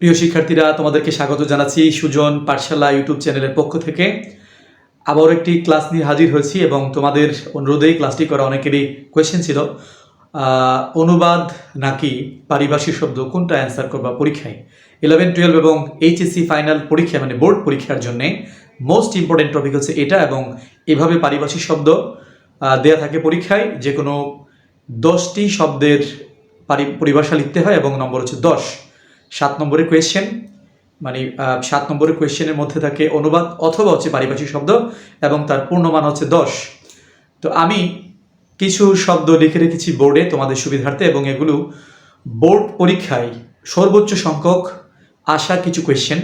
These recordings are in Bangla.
প্রিয় শিক্ষার্থীরা, তোমাদেরকে স্বাগত জানাচ্ছি সুজন পাঠশালা ইউটিউব চ্যানেলের পক্ষ থেকে। আবার একটি ক্লাস নিয়ে হাজির হয়েছি এবং তোমাদের অনুরোধেই ক্লাসটি করা অনেকেরই কোয়েশ্চেন ছিল। অনুবাদ নাকি পারিভাষিক শব্দ, কোনটা অ্যান্সার করবা পরীক্ষায়? ইলেভেন টুয়েলভ এবং এইচএসসি ফাইনাল পরীক্ষা মানে বোর্ড পরীক্ষার জন্যে মোস্ট ইম্পর্টেন্ট টপিক হচ্ছে এটা এবং এভাবে পারিভাষিক শব্দ দেয়া থাকে পরীক্ষায়। যে কোনো দশটি শব্দের পারি- পরিভাষা লিখতে হয় এবং নম্বর হচ্ছে দশ। সাত নম্বরের কোয়েশ্চেন মানে সাত নম্বরের কোয়েশ্চেনের মধ্যে থাকে অনুবাদ অথবা হচ্ছে পারিভাষিক শব্দ এবং তার পূর্ণমান হচ্ছে দশ। তো আমি কিছু শব্দ লিখে রেখেছি বোর্ডে তোমাদের সুবিধার্থে এবং এগুলো বোর্ড পরীক্ষায় সর্বোচ্চ সংখ্যক আসা কিছু কোয়েশ্চেন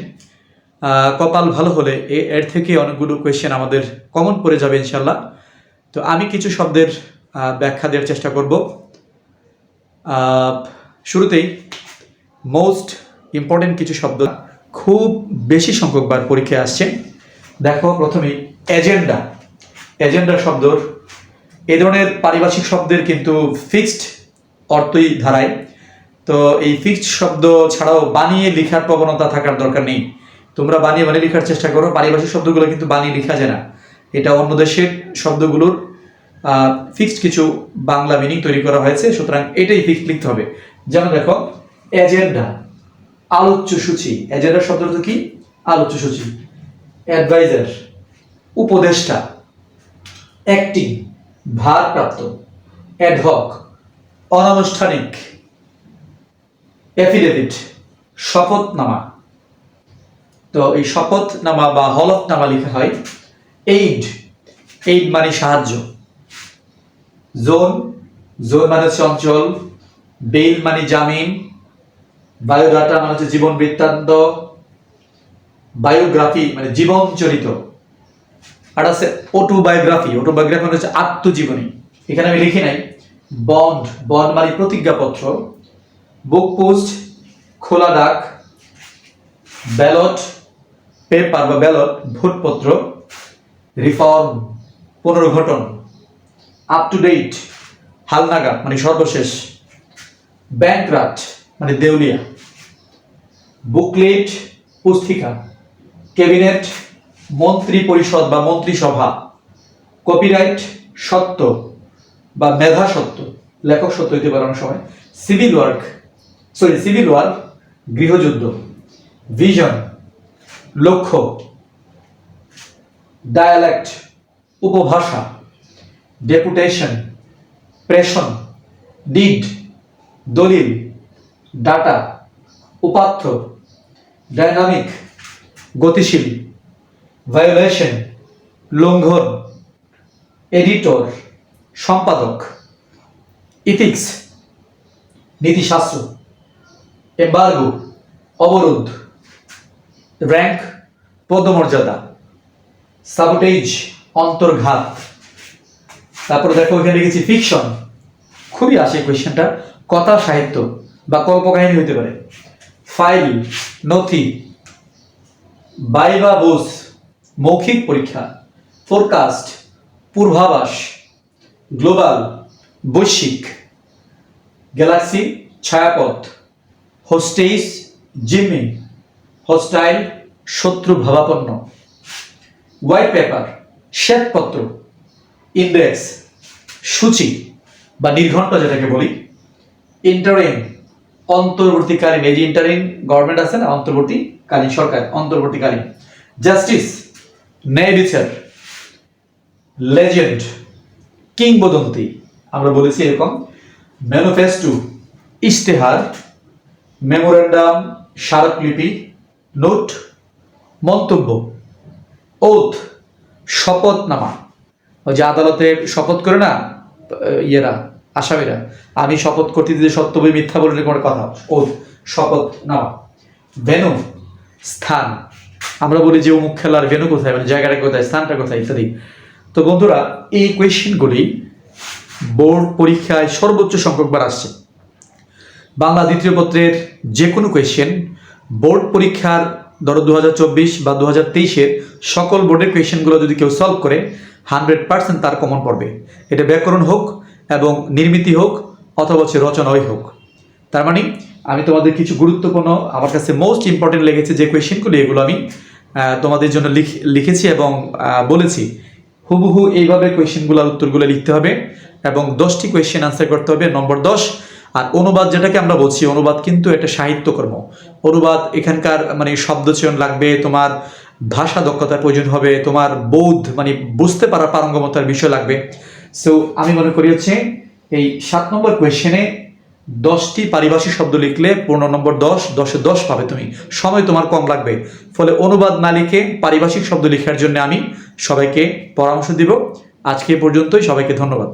কপাল ভালো হলে এর থেকে অনেকগুলো কোয়েশ্চেন আমাদের কমন পড়ে যাবে ইনশাল্লাহ তো আমি কিছু শব্দের ব্যাখ্যা দেওয়ার চেষ্টা করব। শুরুতেই মোস্ট ইম্পর্টেন্ট কিছু শব্দ খুব বেশি সংখ্যকবার পরীক্ষায় আসছে। দেখো প্রথমেই এজেন্ডা এজেন্ডা শব্দর এ ধরনের পারিভাষিক শব্দের কিন্তু ফিক্সড অর্থই ধারায়। তো এই ফিক্সড শব্দ ছাড়াও বানিয়ে লেখার প্রবণতা থাকার দরকার নেই। তোমরা বানিয়ে বানিয়ে লেখার চেষ্টা করো, পারিভাষিক শব্দগুলো কিন্তু বানিয়ে লেখা যায় না। এটা অন্য দেশের শব্দগুলোর ফিক্সড কিছু বাংলা মিনিং তৈরি করা হয়েছে, সুতরাং এটাই ফিক্সড লিখতে হবে। যেমন দেখো এজেন্ডা, আলোচ্য সূচি। এজেন্ডা শব্দটা কি? আলোচ্য সূচি। অ্যাডভাইজার, উপদেষ্টা অ্যাক্টিং ভারপ্রাপ্ত অ্যাডহক অনানুষ্ঠানিক অ্যাফিডেভিট শপথনামা। তো এই শপথনামা বা হলফনামা লেখা হয় এইড এইড মানে সাহায্য। জোন জোন মানে হচ্ছে অঞ্চল বেল মানে জামিন বায়োডাটা মানে হচ্ছে জীবন বৃত্তান্ত, বায়োগ্রাফি মানে জীবন চরিত আর আছে অটোবায়োগ্রাফি অটোবায়োগ্রাফি মানে হচ্ছে আত্মজীবনী। এখানে আমি লিখি নাই। বন্ড বন্ড মানে প্রতিজ্ঞাপত্র বুক পোস্ট খোলা ডাক ব্যালট পেপার বা ব্যালট ভোটপত্র রিফর্ম পুনর্গঠন আপ টু ডেট হালনাগা মানে সর্বশেষ ব্যাংক্রাফ্ট মানে দেউলিয়া। বুকলেট পুস্তিকা ক্যাবিনেট মন্ত্রী পরিষদ বা মন্ত্রিসভা কপিরাইট সত্য বা মেধা সত্য, লেখক সত্য হইতে পারে অনেক সময়। Civil work sorry civil work গৃহযুদ্ধ ভিশন লক্ষ্য ডায়ালেক্ট উপভাষা ডেপুটেশন প্রেশন ডিড দলিল ডাটা, উপাত্ত, ডাইনামিক, গতিশীল, ভায়োলেশন, লঙ্ঘন, এডিটর, সম্পাদক, ইথিক্স, নীতিশাস্ত্র, এম্বার্গো, অবরোধ, র্যাঙ্ক, পদমর্যাদা, সাবোটেজ, অন্তর্ঘাত। তারপরে দেখো, এখানে লিখেছি ফিকশন। খুবই আসে কোয়েশ্চেনটা কথা, সাহিত্য। বা কল্পকাহিনী হতে পারে। ফাইল, নথি বাইবা বুস মৌখিক পরীক্ষা, ফোরকাস্ট, পূর্বাভাস, গ্লোবাল, বৈশ্বিক, গ্যালাক্সি, ছায়াপথ, হোস্টেইস, জিম্মি, হোস্টাইল, শত্রু ভাবাপন্ন। হোয়াইট পেপার, শ্বেতপত্র, ইন্ডেক্স, সূচি বা নির্ঘণ্ট যেটাকে বলি ইন্টারিম অন্তর্বর্তীকালীন, এই যে ইন্টারিম গভর্নমেন্ট আছে না, অন্তর্বর্তীকালীন সরকার, অন্তর্বর্তীকালীন। জাস্টিস ন্যায় বিচার লেজেন্ড কিংবদন্তি আমরা বলেছি এরকম। ম্যানিফেস্টো ইশতেহার মেমোরেন্ডাম স্মারকলিপি নোট মন্তব্য ওথ শপথনামা ওই যে আদালতে শপথ করে না, ইয়েরা? আসামিরা, আমি শপথ করতে দিতে সত্য বই মিথ্যা বলে কোনো কথা। ও শপথ নামা ভেনু, স্থান। আমরা বলি যে অমুক খেলার ভেনু কোথায় মানে জায়গাটা কোথায়, স্থানটা কোথায়, ইত্যাদি। তো বন্ধুরা, এই কোয়েশ্চেনগুলি বোর্ড পরীক্ষায় সর্বোচ্চ সংখ্যকবার আসছে। বাংলা দ্বিতীয় পত্রের যে কোনো কোয়েশ্চেন বোর্ড পরীক্ষার ধরো দু বা দু হাজার সকল বোর্ডের কোয়েশ্চেনগুলো যদি কেউ সলভ করে হান্ড্রেড পার্সেন্ট তার কমন পড়বে। এটা ব্যাকরণ হোক এবং নির্মিতি হোক অথবা হচ্ছে রচনাই হোক। তার মানে আমি তোমাদের কিছু গুরুত্বপূর্ণ, আমার কাছে মোস্ট ইম্পর্টেন্ট লেগেছে যে কোয়েশ্চেনগুলি এগুলো আমি তোমাদের জন্য লিখ- লিখেছি এবং বলেছি। হুবহু এইভাবে কোয়েশ্চেনগুলোর উত্তরগুলো লিখতে হবে এবং দশটি কোয়েশ্চেন আনসার করতে হবে, নম্বর দশ। আর অনুবাদ যেটাকে আমরা বলছি, অনুবাদ কিন্তু একটা সাহিত্যকর্ম। অনুবাদ এখানকার মানে শব্দচয়ন লাগবে, তোমার ভাষা দক্ষতার প্রয়োজন হবে, তোমার বোধ মানে বুঝতে পারা পারঙ্গমতার বিষয় লাগবে। সো আমি মনে করি হচ্ছে এই সাত নম্বর কোয়েশ্চেনে দশটি পারিভাষিক শব্দ লিখলে পনেরো নম্বর দশ, দশে দশ পাবে তুমি। সময় তোমার কম লাগবে। ফলে অনুবাদ না লিখে পারিভাষিক শব্দ লেখার জন্য আমি সবাইকে পরামর্শ দিব। আজকে পর্যন্তই। সবাইকে ধন্যবাদ।